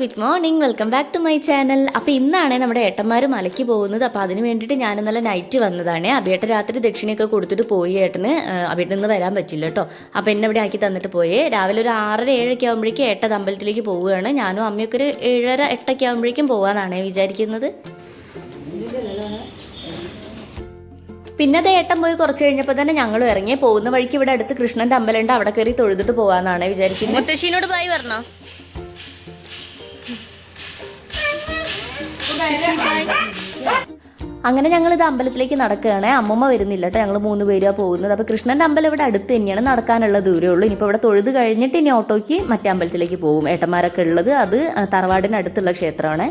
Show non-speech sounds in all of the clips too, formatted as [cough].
Good morning. Welcome back to my channel. അപ്പോൾ ഇന്നാണ് നമ്മുടെ ഏട്ടന്മാർ മലയ്ക്ക് പോകുന്നത്. അപ്പോൾ അതിന് വേണ്ടിയിട്ട് ഞാൻ ഇന്നലെ നൈറ്റ് വന്നതാണ്. അബിയേട്ട രാത്രി ദക്ഷിണയൊക്കെ കൊടുത്തിട്ട് പോയി ഏട്ടന്. അബിയേട്ടൻ ഇന്ന് വരാൻ പറ്റില്ല കേട്ടോ. അപ്പോൾ എന്നെ ഇവിടെ ആക്കി തന്നിട്ട് പോയി. രാവിലെ ഒരു ആറര ഏഴൊക്കെ ആകുമ്പോഴേക്കും ഏട്ടത് അമ്പലത്തിലേക്ക് പോവുകയാണ്. ഞാനും അമ്മയൊക്കെ ഒരു ഏഴര എട്ടൊക്കെ ആകുമ്പോഴേക്കും പോകാനാണ് വിചാരിക്കുന്നത്. പിന്നെ അത് ഏട്ടൻ പോയി കുറച്ച് കഴിഞ്ഞപ്പോൾ തന്നെ ഞങ്ങൾ ഇറങ്ങി. പോകുന്ന വഴിക്ക് ഇവിടെ അടുത്ത് കൃഷ്ണന്റെ അമ്പലമുണ്ട്. അവിടെ കയറി തൊഴുതിട്ട് പോകാനാണ് വിചാരിക്കുന്നത്. മുത്തശ്ശീനോട് പോയി പറഞ്ഞോ അങ്ങനെ ഞങ്ങൾ ഇത് അമ്പലത്തിലേക്ക് നടക്കുകയാണ്. അമ്മമ്മ വരുന്നില്ല കേട്ടോ. ഞങ്ങൾ മൂന്ന് പേരാ പോകുന്നത്. അപ്പോൾ കൃഷ്ണന്റെ അമ്പലം ഇവിടെ അടുത്ത് തന്നെയാണ് നടക്കാനുള്ള ദൂരമേ ഉള്ളൂ. ഇനിയിപ്പോൾ ഇവിടെ തൊഴുത് കഴിഞ്ഞിട്ട് ഇനി ഓട്ടോയ്ക്ക് മറ്റേ അമ്പലത്തിലേക്ക് പോകും. ഏട്ടന്മാരൊക്കെ ഉള്ളത് അത് തറവാടിന് അടുത്തുള്ള ക്ഷേത്രമാണ്.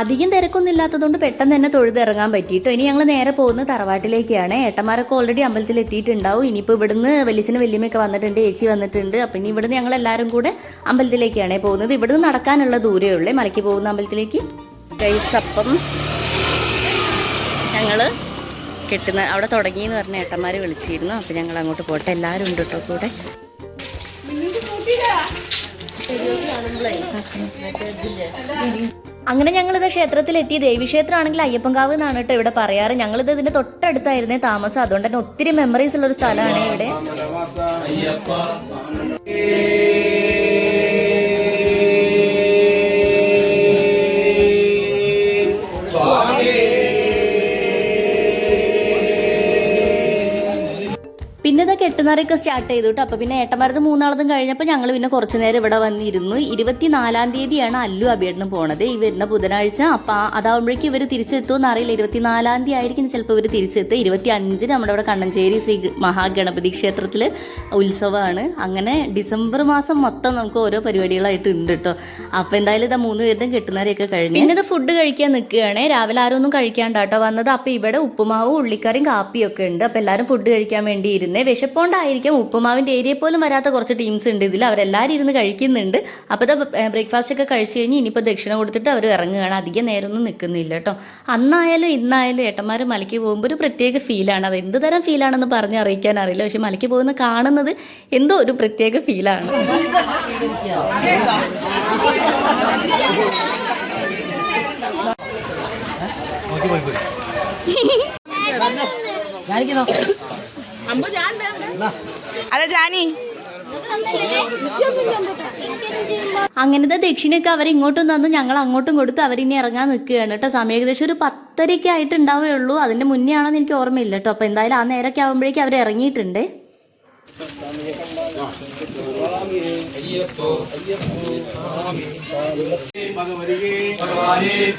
അധികം തിരക്കൊന്നും ഇല്ലാത്തതുകൊണ്ട് പെട്ടെന്ന് തന്നെ തൊഴുതിറങ്ങാൻ പറ്റിയിട്ടോ? ഇനി ഞങ്ങൾ നേരെ പോകുന്ന തറവാട്ടിലേക്കാണ്. ഏട്ടന്മാരൊക്കെ ഓൾറെഡി അമ്പലത്തിൽ എത്തിയിട്ടുണ്ടാവും. ഇനിയിപ്പോൾ ഇവിടുന്ന് വലിയച്ഛനും വലിയമ്മയൊക്കെ വന്നിട്ടുണ്ട് ചേച്ചി വന്നിട്ടുണ്ട്. അപ്പം ഇനി ഇവിടുന്ന് ഞങ്ങൾ എല്ലാവരും കൂടെ അമ്പലത്തിലേക്കാണ് പോകുന്നത്. ഇവിടുന്ന് നടക്കാനുള്ള ദൂരേ ഉള്ളേ. മലയ്ക്ക് പോകുന്ന അമ്പലത്തിലേക്ക്. ഗൈസ് അപ്പം ഞങ്ങൾ കെട്ടുന്ന അവിടെ തുടങ്ങി എന്ന് പറഞ്ഞ ഏട്ടന്മാർ വിളിച്ചിരുന്നു. അപ്പം ഞങ്ങൾ അങ്ങോട്ട് പോട്ടെ. എല്ലാവരും ഉണ്ട് കേട്ടോ കൂടെ. അങ്ങനെ ഞങ്ങളിത് ക്ഷേത്രത്തിലെത്തി. ദേവീക്ഷേത്രമാണെങ്കിൽ അയ്യപ്പൻകാവ് എന്നാണ് കേട്ടോ ഇവിടെ പറയാറ്. ഞങ്ങളിത് ഇതിന്റെ തൊട്ടടുത്തായിരുന്നേ താമസം. അതുകൊണ്ട് തന്നെ ഒത്തിരി മെമ്മറീസ് ഉള്ള ഒരു സ്ഥലമാണ് ഇവിടെ. പിന്നെ സ്റ്റാർട്ട് ചെയ്തു കേട്ടോ അപ്പോൾ പിന്നെ ഏട്ടന്മാരത് മൂന്നാളതും കഴിഞ്ഞപ്പോൾ ഞങ്ങൾ പിന്നെ കുറച്ച് നേരം ഇവിടെ വന്നിരുന്നു. ഇരുപത്തിനാലാം തീയതിയാണ് അല്ലു അബിയേട്ടനും പോണത്. ഈ വരുന്ന ബുധനാഴ്ച അപ്പൊ അതാവുമ്പോഴേക്കും ഇവർ തിരിച്ചെത്തുമെന്ന് അറിയില്ല ഇരുപത്തിനാലാം തീയതി ആയിരിക്കും ചിലപ്പോൾ ഇവർ തിരിച്ചെത്തുക. ഇരുപത്തി അഞ്ചിന് നമ്മുടെ ഇവിടെ കണ്ണഞ്ചേരി ശ്രീ മഹാഗണപതി ക്ഷേത്രത്തിൽ ഉത്സവമാണ്. അങ്ങനെ ഡിസംബർ മാസം മൊത്തം നമുക്ക് ഓരോ പരിപാടികളായിട്ട് ഉണ്ട് കേട്ടോ അപ്പോൾ എന്തായാലും ഇതാ മൂന്ന് പേരുടെയും കെട്ടുന്നവരെയൊക്കെ കഴിഞ്ഞു പിന്നെ ഇത് ഫുഡ് കഴിക്കാൻ നിൽക്കുകയാണ്. രാവിലെ ആരും ഒന്നും കഴിക്കാണ്ടാട്ടോ വന്നത്. അപ്പോൾ ഇവിടെ ഉപ്പുമാവും ഉള്ളിക്കറിയും കാപ്പിയൊക്കെ ഉണ്ട്. അപ്പോൾ എല്ലാവരും ഫുഡ് കഴിക്കാൻ വേണ്ടി ഇരുന്നേ. വിശപ്പോണ്ടായിരിക്കും ഉപ്പുമാവിന്റെ ഏരിയ പോലും വരാത്ത കുറച്ച് ടീംസ് ഉണ്ട്. ഇതിൽ അവരെല്ലാവരും ഇരുന്ന് കഴിക്കുന്നുണ്ട്. അപ്പോഴത്തെ ഇത് ബ്രേക്ക്ഫാസ്റ്റ് ഒക്കെ കഴിച്ചു കഴിഞ്ഞ് ഇനിയിപ്പോൾ ദക്ഷിണ കൊടുത്തിട്ട് അവർ ഇറങ്ങുകയാണ്. അധികം നേരമൊന്നും നിൽക്കുന്നില്ല കേട്ടോ. അന്നായാലും ഇന്നായാലും ഏട്ടന്മാർ മലയ്ക്ക് പോകുമ്പോൾ ഒരു പ്രത്യേക ഫീലാണ് അത് എന്ത് തരം ഫീലാണെന്ന് പറഞ്ഞ് അറിയിക്കാൻ അറിയില്ല. പക്ഷെ മലയ്ക്ക് പോകുന്ന കാണുന്നത് എന്തോ ഒരു പ്രത്യേക ഫീലാണ് [laughs] അതെ ജാനി. അങ്ങനത്തെ ദക്ഷിണയൊക്കെ അവർ ഇങ്ങോട്ടും തന്നു. ഞങ്ങൾ അങ്ങോട്ടും കൊടുത്ത് അവരിനി ഇറങ്ങാൻ നിൽക്കുകയാണ് കേട്ടോ. സമയം ഏകദേശം ഒരു പത്തരയ്ക്ക് ആയിട്ട് ഉണ്ടാവേ ഉള്ളൂ. അതിന്റെ മുന്നേ ആണെന്ന് എനിക്ക് ഓർമ്മയില്ല കേട്ടോ. അപ്പൊ എന്തായാലും ആ നേരൊക്കെ ആവുമ്പോഴേക്കും അവർ ഇറങ്ങിയിട്ടുണ്ട്.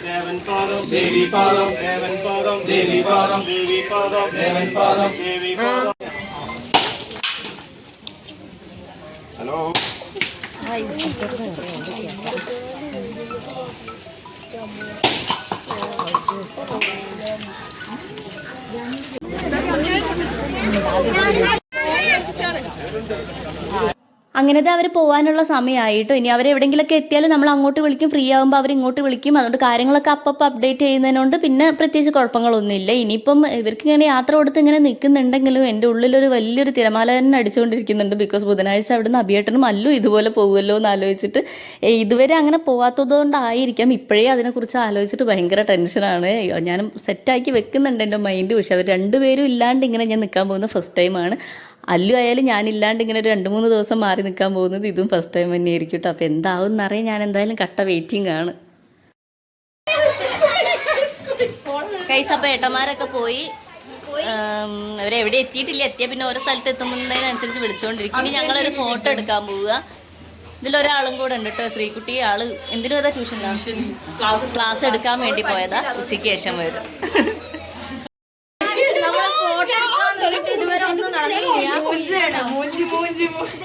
ദേവൻ പാദം ദേവി പാദം ദേവൻ പാദം ദേവി പാദം ദേവി പാദം. ദേവൻ പാദം ദേവി പാദം ഹലോ അങ്ങനത്തെ അവർ പോകാനുള്ള സമയമായിട്ടോ ഇനി അവർ എവിടെയെങ്കിലൊക്കെ എത്തിയാലും നമ്മൾ അങ്ങോട്ട് വിളിക്കും. ഫ്രീ ആകുമ്പോൾ അവർ ഇങ്ങോട്ട് വിളിക്കും. അതുകൊണ്ട് കാര്യങ്ങളൊക്കെ അപ്പം അപ്ഡേറ്റ് ചെയ്യുന്നതിനോണ്ട് പിന്നെ പ്രത്യേകിച്ച് കുഴപ്പങ്ങളൊന്നുമില്ല. ഇനിയിപ്പം ഇവർക്ക് ഇങ്ങനെ യാത്ര കൊടുത്ത് ഇങ്ങനെ നിൽക്കുന്നുണ്ടെങ്കിലും എന്റെ ഉള്ളിലൊരു വലിയൊരു തിരമാല തന്നെ അടിച്ചുകൊണ്ടിരിക്കുന്നുണ്ട് ബിക്കോസ് ബുധനാഴ്ച അവിടുന്ന് അഭിയേട്ടനും അല്ലു ഇതുപോലെ പോകുമല്ലോ എന്ന് ആലോചിച്ചിട്ട്. ഇതുവരെ അങ്ങനെ പോവാത്തതുകൊണ്ടായിരിക്കാം. ഇപ്പോഴേ അതിനെക്കുറിച്ച് ആലോചിച്ചിട്ട് ഭയങ്കര ടെൻഷനാണ്. ഞാൻ സെറ്റാക്കി വെക്കുന്നുണ്ട് എന്റെ മൈൻഡ് പക്ഷെ അവർ രണ്ടുപേരും ഇല്ലാണ്ട് ഇങ്ങനെ ഞാൻ നിൽക്കാൻ പോകുന്ന ഫസ്റ്റ് ടൈമാണ് അല്ലു ആയാലും ഞാനില്ലാണ്ട് ഇങ്ങനെ ഒരു രണ്ട് മൂന്ന് ദിവസം മാറി നിൽക്കാൻ പോകുന്നത് ഇതും ഫസ്റ്റ് ടൈം തന്നെ ആയിരിക്കും കേട്ടോ അപ്പോൾ എന്താവും എന്നറിയാൻ ഞാൻ എന്തായാലും കട്ട വെയിറ്റിംഗ് ആണ്. കൈസ് അപ്പോൾ ഏട്ടന്മാരൊക്കെ പോയി. അവരെവിടെ എത്തിയിട്ടില്ല. എത്തിയ പിന്നെ ഓരോ സ്ഥലത്ത് എത്തുമ്പോഴതിനനുസരിച്ച് വിളിച്ചുകൊണ്ടിരിക്കും ഇനി ഞങ്ങളൊരു ഫോട്ടോ എടുക്കാൻ പോവുക. ഇതിലൊരാളും കൂടെ ഉണ്ട് കേട്ടോ ശ്രീകുട്ടി. ആൾ എന്തിനും ഏതാ ട്യൂഷൻ ക്ലാസ് ക്ലാസ് എടുക്കാൻ വേണ്ടി പോയതാ ഉച്ചയ്ക്ക് ശേഷം വരും ഇതുവരെ ഒന്നും നടന്നില്ല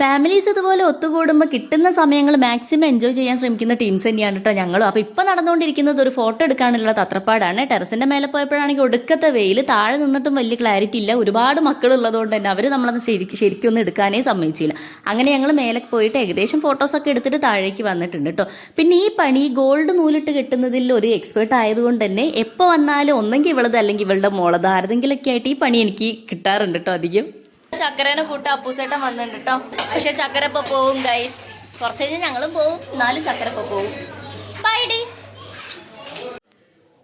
ഫാമിലീസ് ഇതുപോലെ ഒത്തുകൂടുമ്പോൾ കിട്ടുന്ന സമയങ്ങൾ മാക്സിമം എൻജോയ് ചെയ്യാൻ ശ്രമിക്കുന്ന ടീംസ് തന്നെയാണ് കേട്ടോ ഞങ്ങളും. അപ്പോൾ ഇപ്പോൾ നടന്നുകൊണ്ടിരിക്കുന്നത് ഒരു ഫോട്ടോ എടുക്കാനുള്ള തത്രപ്പാടാണ് ടെറസിന്റെ മേലെ പോയപ്പോഴാണെങ്കിൽ ഒടുക്കത്തെ വെയിൽ താഴെ നിന്നിട്ടും വലിയ ക്ലാരിറ്റി ഇല്ല. ഒരുപാട് മക്കളുള്ളതുകൊണ്ട് തന്നെ അവർ നമ്മളത് ശരിക്കും ശരിക്കും ഒന്നും എടുക്കാനേ സമ്മതിച്ചില്ല. അങ്ങനെ ഞങ്ങൾ മേലെ പോയിട്ട് ഏകദേശം ഫോട്ടോസൊക്കെ എടുത്തിട്ട് താഴേക്ക് വന്നിട്ടുണ്ട് കേട്ടോ പിന്നെ ഈ പണി ഗോൾഡ് നൂലിട്ട് കെട്ടുന്നതിൽ ഒരു എക്സ്പേർട്ട് ആയതുകൊണ്ട് തന്നെ എപ്പോൾ വന്നാലും ഒന്നെങ്കിൽ ഇവളത് അല്ലെങ്കിൽ ഇവളുടെ മോളത്. ആരെങ്കിലൊക്കെ ആയിട്ട് ഈ പണി എനിക്ക് കിട്ടാറുണ്ട് കേട്ടോ അധികം. ചക്കരേനെ കൂട്ട അപ്പൂസേട്ടൻ വന്നിട്ടുണ്ട് കേട്ടോ പക്ഷെ ചക്കര ഇപ്പൊ പോവും ഗൈസ് കുറച്ച് കഴിഞ്ഞാൽ ഞങ്ങളും പോവും. എന്നാലും ചക്കര ഇപ്പൊ പോവും.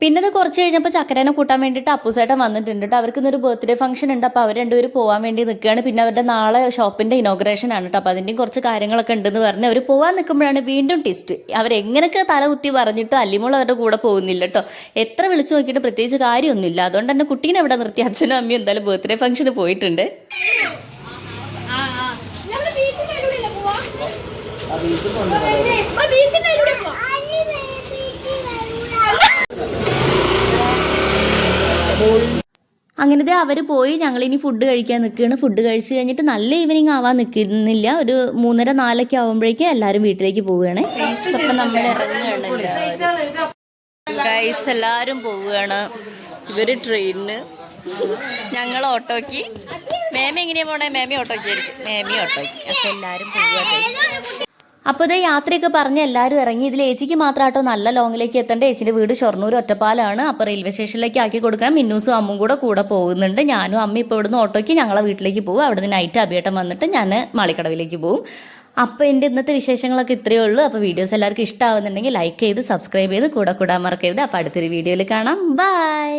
പിന്നെ അത് കുറച്ച് കഴിഞ്ഞപ്പോൾ ചക്കരേനെ കൂട്ടാൻ വേണ്ടിയിട്ട് അപ്പുസേട്ടൻ വന്നിട്ടുണ്ട് കേട്ടോ അവർക്ക് ഇന്നൊരു ബർത്ത്ഡേ ഫംഗ്ഷൻ ഉണ്ട് അപ്പോൾ അവർ രണ്ടുപേരും പോകാൻ വേണ്ടി നിൽക്കുകയാണ് പിന്നെ അവരുടെ നാളെ ഷോപ്പിന്റെ ഇനോഗ്രേഷൻ ആണ് കേട്ടോ അപ്പോൾ അതിന്റെയും കുറച്ച് കാര്യങ്ങളൊക്കെ ഉണ്ടെന്ന് പറഞ്ഞ് അവർ പോകാൻ നിൽക്കുമ്പോഴാണ് വീണ്ടും ടെസ്റ്റ് അവരെങ്ങനെയൊക്കെ തല കുത്തി പറഞ്ഞിട്ട് അല്ലിമോൾ അവരുടെ കൂടെ പോകുന്നില്ല കേട്ടോ എത്ര വിളിച്ചു നോക്കിയിട്ട് പ്രത്യേകിച്ച് കാര്യമൊന്നുമില്ല അതുകൊണ്ട് തന്നെ കുട്ടീനെ അവിടെ നിർത്തി അച്ഛനും അമ്മയും എന്തായാലും ബർത്ത്ഡേ ഫംഗ്ഷന് പോയിട്ടുണ്ട് അങ്ങനത്തെ അവർ പോയി ഞങ്ങൾ ഇനി ഫുഡ് കഴിക്കാൻ നിൽക്കുകയാണ് ഫുഡ് കഴിച്ചു കഴിഞ്ഞിട്ട് നല്ല ഈവനിങ് ആവാൻ നിൽക്കുന്നില്ല ഒരു മൂന്നര നാലൊക്കെ ആവുമ്പോഴേക്കും എല്ലാവരും വീട്ടിലേക്ക് പോവുകയാണ്. അപ്പം നമ്മൾ ഗൈസ് എല്ലാവരും. പോവുകയാണ്. ഇവർ ട്രെയിനിന് ഞങ്ങൾ ഓട്ടോക്ക് മേമി എങ്ങനെയാ പോണേ? മേമി ഓട്ടോക്ക് മേമി ഓട്ടോക്ക് അപ്പം എല്ലാവരും പോവുക അപ്പോൾ ഇത് യാത്രയൊക്കെ പറഞ്ഞ് എല്ലാവരും ഇറങ്ങി. ഇതിൽ ഏച്ചിക്ക് മാത്രമാട്ടോ നല്ല ലോങ്ങിലേക്ക് എത്തേണ്ട ഏച്ചിന്റെ വീട് ഷൊർണൂർ ഒറ്റപ്പാലാണ്. അപ്പോൾ റെയിൽവേ സ്റ്റേഷനിലേക്ക് ആക്കി കൊടുക്കാൻ മിന്നൂസും അമ്മും കൂടെ കൂടെ പോകുന്നുണ്ട്. ഞാനും അമ്മ ഇപ്പോൾ ഇവിടുന്ന് ഓട്ടോയ്ക്ക് ഞങ്ങളെ വീട്ടിലേക്ക് പോകും അവിടുന്ന് നൈറ്റ് അഭിയേട്ടം വന്നിട്ട് ഞാൻ മാളിക്കടവിലേക്ക് പോകും അപ്പോൾ എന്റെ ഇന്നത്തെ വിശേഷങ്ങളൊക്കെ ഇത്രയേ ഉള്ളൂ. അപ്പോൾ വീഡിയോസ് എല്ലാവർക്കും ഇഷ്ടമാവുന്നുണ്ടെങ്കിൽ ലൈക്ക് ചെയ്ത് സബ്സ്ക്രൈബ് ചെയ്ത് കൂടെ കൂടാൻ മറക്കരുത്. അപ്പോൾ അടുത്തൊരു വീഡിയോയിൽ കാണാം. ബൈ